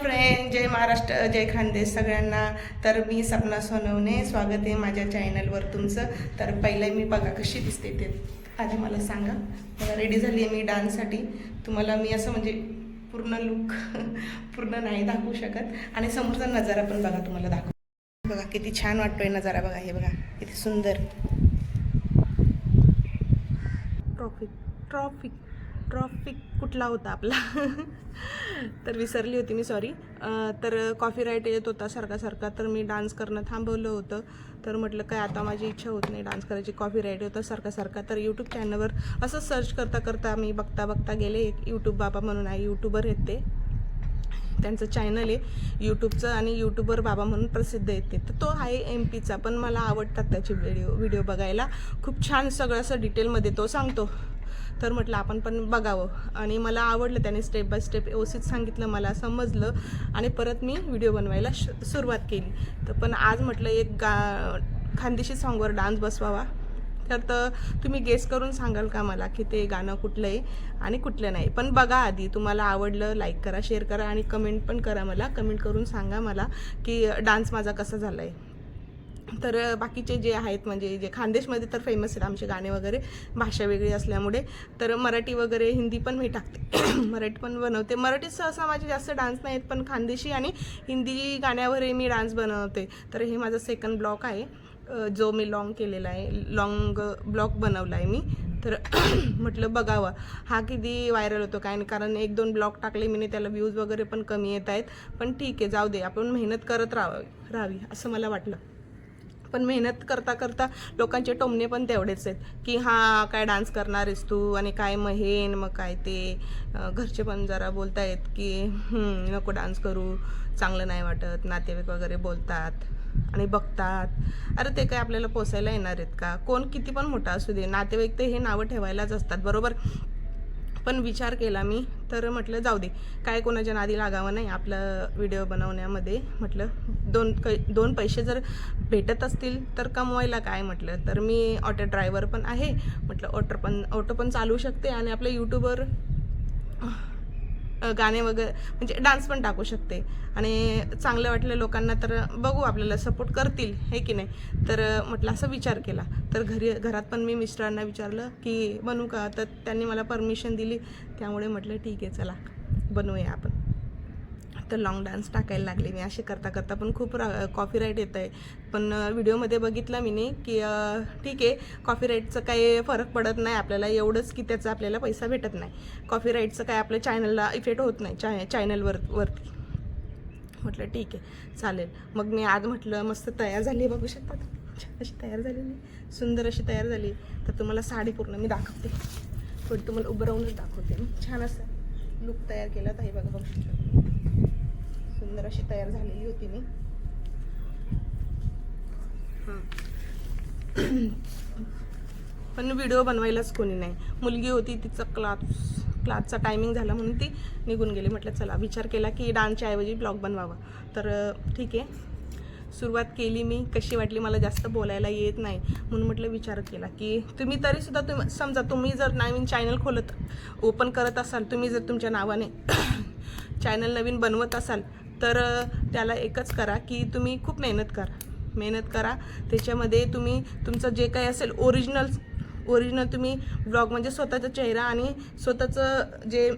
Friend जय महाराष्ट्र जय खानदेश सगळ्यांना. तर मी सपना सोनवणे स्वागत आहे माझ्या चॅनलवर तुमचं. तर पहिले मी बघा कशी दिसते ते. आधी मला सांगा. मला रेडी झाली आहे मी डान्ससाठी तुम्हाला मी असं म्हणजे पूर्ण लुक पूर्ण नाही दाखवू शकत. आणि समोरचा नजारा पण बघा तुम्हाला दाखवू. बघा किती छान वाटतोय नजारा बघा हे बघा. किती सुंदर. ट्रॉफिक ट्रॉफिक ट्रॉफिक कुठला होता आपला? तर विसरली होती मी सॉरी तर कॉफी राईट येत होता सारखा सारखा तर मी डान्स करणं थांबवलं होतं. तर म्हटलं काय आता माझी इच्छा होत नाही डान्स करायची कॉफी राईट होता सारखा सारखा तर यूट्यूब चॅनलवर असं सर्च करता करता मी बघता बघता गेले. एक यूट्यूब बाबा म्हणून आहे यूट्यूबर आहेत ते. त्यांचं चॅनल आहे यूट्यूबचं आणि यूट्यूबर बाबा म्हणून प्रसिद्ध येते तर तो आहे एम पीचा पण मला आवडतात त्याचे व्हिडिओ व्हिडिओ बघायला. खूप छान सगळं असं डिटेलमध्ये तो सांगतो. तर म्हटलं आपण पण बघावं. आणि मला आवडलं त्याने स्टेप बाय स्टेप व्यवस्थित सांगितलं मला समजलं. आणि परत मी व्हिडिओ बनवायला श सुरुवात केली. तर पण आज म्हटलं एक गा खानदेशी सॉन्गवर डान्स बसवावा. तर तर तुम्ही गेस करून सांगाल का मला की ते गाणं कुठलं आहे आणि कुठलं नाही? पण बघा आधी तुम्हाला आवडलं लाईक करा शेअर करा आणि कमेंट पण करा मला. कमेंट करून सांगा मला की डान्स माझा कसा झाला आहे तर बाकीचे जे आहेत म्हणजे जे खानदेशमध्ये तर फेमस आहेत आमचे गाणे वगैरे भाषा वेगळी असल्यामुळे. तर मराठी वगैरे हिंदी पण मी टाकते. मराठी पण बनवते. मराठीत सहसा माझे जास्त डान्स नाही आहेत पण खानदेशी आणि हिंदी गाण्यावरही मी डान्स बनवते. तर हे माझं सेकंड ब्लॉक आहे. जो मी लाँग केलेला आहे. लॉंग ब्लॉक बनवला आहे मी. तर म्हटलं बघावा. हा किती व्हायरल होतो काय? नाही कारण एक दोन ब्लॉग टाकले मी त्याला व्ह्यूज वगैरे पण कमी येत आहेत. पण ठीक आहे जाऊ दे. आपण मेहनत करत राहावी राहावी असं मला वाटलं. पण मेहनत करता करता लोकांचे टोमणे पण तेवढेच आहेत की हा काय डान्स करणार आहेस तू आणि काय मग हे मग काय ते घरचे पण जरा बोलतायत की नको डान्स करू चांगलं नाही वाटत नातेवाईक वगैरे बोलतात आणि बघतात. अरे ते काय आपल्याला पोसायला येणार आहेत का? कोण किती पण मोठा असू दे नातेवाईक ते हे नावं ठेवायलाच असतात बरोबर? पण विचार केला मी. तर म्हटलं जाऊ दे. काय कोणाच्या नादी लागावं नाही आपलं व्हिडिओ बनवण्यामध्ये. म्हटलं दोन कै दोन पैसे जर भेटत असतील तर कमवायला काय? म्हटलं तर मी ऑटो ड्रायव्हर पण आहे. म्हटलं ऑटो पण ऑटो पण चालू शकते आणि आपलं यूट्यूबवर गाणे वगैरे म्हणजे डान्स पण टाकू शकते. आणि चांगलं वाटलं लोकांना तर बघू आपल्याला सपोर्ट करतील हे की नाही? तर म्हटलं असा विचार केला. तर घरी घरात पण मी मिस्टरांना विचारलं की बनू का? तर त्यांनी मला परमिशन दिली. त्यामुळे म्हटलं ठीक आहे चला बनवूया आपण. तर लॉंग डान्स टाकायला लागले. मी असे करता करता पण खूप रा कॉपीराईट येत आहे पण व्हिडिओमध्ये बघितलं मी नाही की ठीक आहे कॉपीराईटचं काही फरक पडत नाही आपल्याला. एवढंच की त्याचा आपल्याला पैसा भेटत नाही. कॉपीराईटचं काय आपल्या चॅनलला इफेक्ट होत नाही चाय चॅनलवर वरती. म्हटलं ठीक आहे चालेल. मग मी आज म्हटलं मस्त तयार झाली बघू शकतात छान अशी तयार झालेली सुंदर अशी तयार झाली तर तुम्हाला साडी पूर्ण मी दाखवते. थोडी तुम्हाला उभं राहूनच दाखवते. छान असं लुक तयार केला. तर हे बघा बघू शकता सुंदर अशी तयार झालेली होती मी. हां. पण व्हिडिओ बनवायलाच कोणी नाही. मुलगी होती तिचं क्लास क्लासचा टायमिंग झाला म्हणून ती निघून गेली. म्हटलं चला विचार केला की डान्सच्या ऐवजी ब्लॉग बनवावा. तर ठीक आहे. सुरुवात केली मी. कशी वाटली मला जास्त बोलायला येत नाही. म्हणून म्हटलं विचार केला की तुम्ही तरीसुद्धा तुम्ही समजा तुम्ही जर नवीन चॅनल खोलत ओपन करत असाल तुम्ही जर तुमच्या नावाने चॅनल नवीन बनवत असाल तर त्याला एकच करा की तुम्ही खूप मेहनत करा. मेहनत करा. त्याच्यामध्ये तुम्ही तुमचं जे काही असेल ओरिजिनल ओरिजिनल तुम्ही ब्लॉग म्हणजे स्वतःचा चेहरा आणि स्वतःचं जे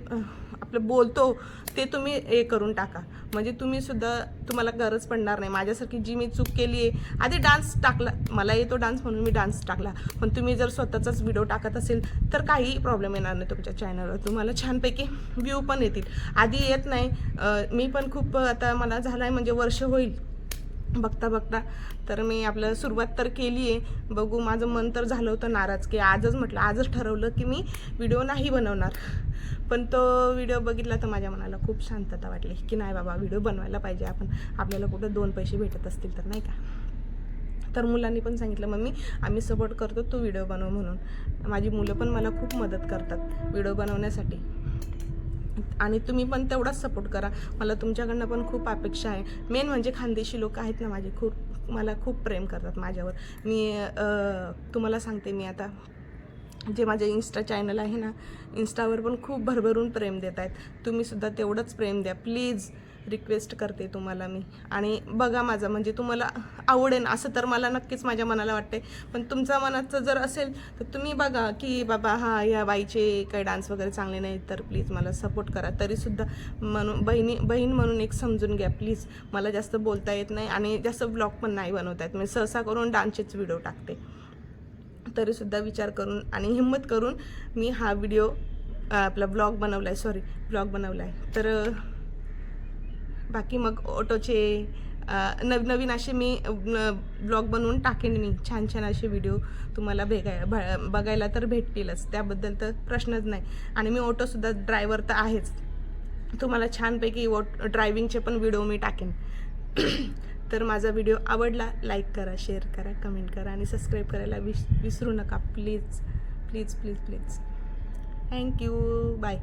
आपलं बोलतो ते तुम्ही हे करून टाका. म्हणजे तुम्ही सुद्धा तुम्हाला गरज पडणार नाही. माझ्यासारखी जी मी चूक केली आहे आधी डान्स टाकला. मला येतो डान्स म्हणून मी डान्स टाकला. पण तुम्ही जर स्वतःचाच व्हिडिओ टाकत असेल तर काही प्रॉब्लेम येणार नाही तुमच्या चॅनलवर तुम्हाला छानपैकी व्ह्यू पण येतील. आधी येत नाही. मी पण खूप आता मला झालं आहे म्हणजे वर्ष होईल. बघता बघता. तर मी आपलं सुरुवात तर केली आहे. बघू माझं मन तर झालं होतं नाराज की आजच म्हटलं आजच ठरवलं की मी व्हिडिओ नाही बनवणार. पण तो व्हिडिओ बघितला तर माझ्या मनाला खूप शांतता वाटली की नाही बाबा व्हिडिओ बनवायला पाहिजे. आपण आपल्याला कुठं दोन पैसे भेटत असतील तर नाही का? तर मुलांनी पण सांगितलं मम्मी आम्ही सपोर्ट करतो तू व्हिडिओ बनव म्हणून. माझी मुलं पण मला खूप मदत करतात व्हिडिओ बनवण्यासाठी. आणि तुम्ही पण तेवढाच सपोर्ट करा. मला तुमच्याकडनं पण खूप अपेक्षा आहे. मेन म्हणजे खानदेशी लोक आहेत ना माझे खूप मला खूप प्रेम करतात माझ्यावर. मी तुम्हाला सांगते मी आता. जे माझे इन्स्टा चॅनल आहे ना इन्स्टावर पण खूप भरभरून प्रेम देत आहेत. तुम्हीसुद्धा तेवढंच प्रेम द्या. प्लीज रिक्वेस्ट करते तुम्हाला मी. आणि बघा माझा म्हणजे तुम्हाला आवडेल असं तर मला नक्कीच माझ्या मनाला वाटते पण तुमचा मनाचं जर असेल तर तुम्ही बघा की बाबा हा या बाईचे काही डान्स वगैरे चांगले नाही तर प्लीज मला सपोर्ट करा. तरीसुद्धा म्हणून बहिणी बहीण म्हणून एक समजून घ्या प्लीज मला जास्त बोलता येत नाही आणि जास्त ब्लॉग पण नाही बनवता येत. मी सहसा करून डान्सचेच व्हिडिओ टाकते. तरीसुद्धा विचार करून आणि हिंमत करून मी हा व्हिडिओ आपला ब्लॉग बनवला आहे सॉरी ब्लॉग बनवला आहे तर बाकी मग ऑटोचे नव नवीन असे मी ब्लॉग बनवून टाकेन मी. छान छान असे व्हिडिओ तुम्हाला भेगाय भ- बघायला तर भेटतीलच. त्याबद्दल तर प्रश्नच नाही. आणि मी ऑटोसुद्धा ड्रायव्हर तर आहेच. तुम्हाला छानपैकी ओ ड्रायव्हिंगचे पण व्हिडिओ मी टाकेन. तर माझा व्हिडिओ आवडला लाईक करा शेअर करा कमेंट करा आणि सबस्क्राईब करायला विस विसरू नका. Please please please please thank you bye